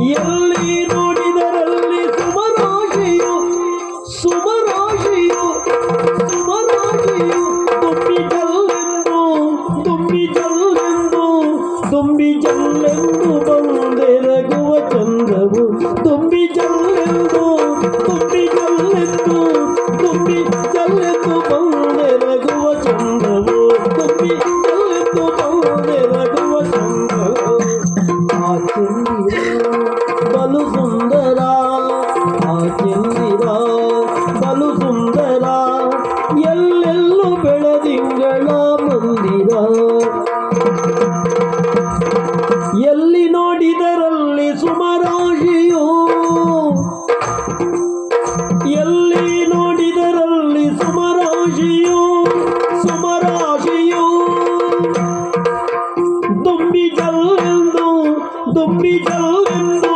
ಎಲ್ಲಿ ಸುಮರಾಶಿಯು ಎಲ್ಲಿ ನೋಡಿದರಲ್ಲಿ ಸುಮರಾಶಿಯು ಸುಮರಾಶಿಯು ದುಂಬಿ ಜಲ್ಲೆಂದು ದುಂಬಿ ಜಲ್ಲೆಂದು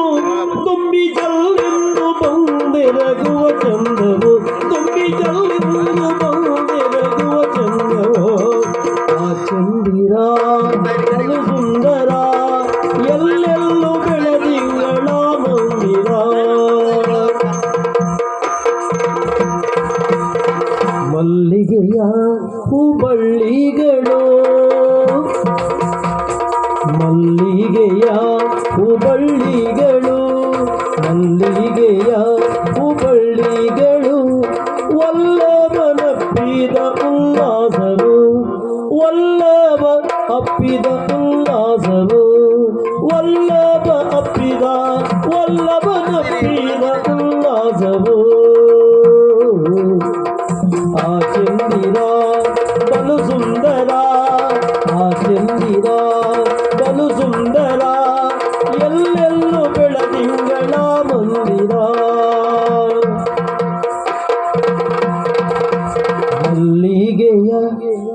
ದುಂಬಿ ಜಲ್ಲೆಂದು ಬಂದೆರಗುವ ಚಂದವು ದುಂಬಿ ಜಲ್ಲೆಂದು ಬಂದೆರಗುವ ಚಂದವು ಆ ಚಂದಿರ ಸುಂದರ ಹೂಬಳ್ಳಿಗಳು ಮಲ್ಲಿಗೆಯ ಹುಬಳ್ಳಿಗಳು ಮಲ್ಲಿಗೆಯ ಹೂಬಳ್ಳಿಗಳು. ವಲ್ಲಭನಪ್ಪಿದ ಉಲ್ಲಾಸರು ವಲ್ಲಭ ಅಪ್ಪಿದ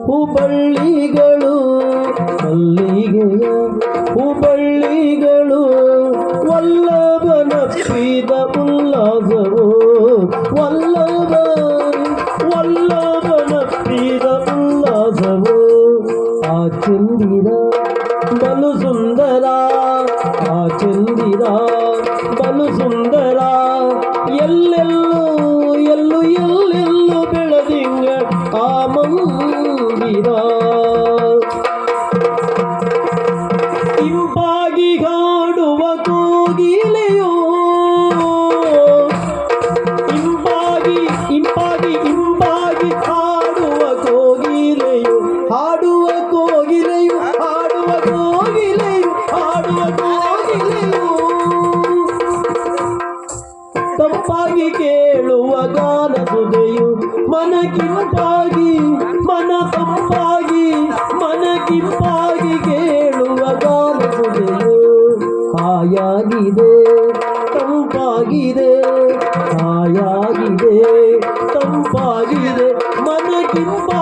ಹೂಬಳ್ಳಿಗಳು, ಮಲ್ಲಿಗೆಯ ಹೂಬಳ್ಳಿಗಳು, ವಲ್ಲಭನಪ್ಪಿದ ಉಲ್ಲಾಸವು ವಲ್ಲಭ ವಲ್ಲಭನಪ್ಪಿದ ಉಲ್ಲಾಸವು, ಆ ಚಂದಿರ ಬಲು ಸುಂದರ, ಆ ಚಂದಿರ ಬಲು ಸುಂದರ. ಮನಕಿಂಪಾಗಿ ಮನ ತಂಪಾಗಿ ಮನಕಿಂಪಾಗಿ ಕೇಳುವ ಗಾನ ಸುದೆಯು ಹಾಯಾಗಿದೆ ತಂಪಾಗಿದೆ ಹಾಯಾಗಿದೆ ತಂಪಾಗಿದೆ. ಕೇಳುವ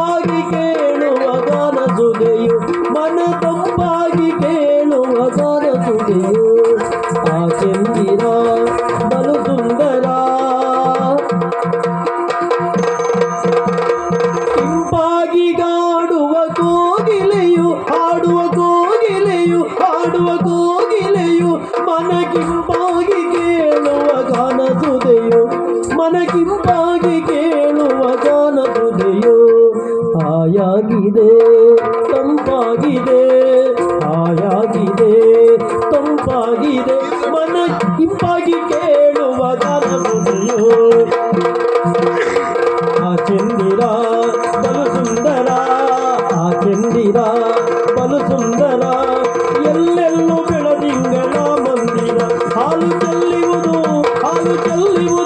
ಹಾಡುವ ಕೋಗಿಲೆಯು ಮನಗಿಂಪಾಗಿ ಕೇಳುವ ಗಾನ ಸುದೆಯು ಮನಕಿಂಪಾಗಿ ಕೇಳುವ ಗಾನ ಸುದೆಯು ಹಾಯಾಗಿದೆ, ತಂಪಾಗಿದೆ ಹಾಯಾಗಿದೆ, ತಂಪಾಗಿದೆ ಮನ ಇಂಪಾಗಿ తల్లి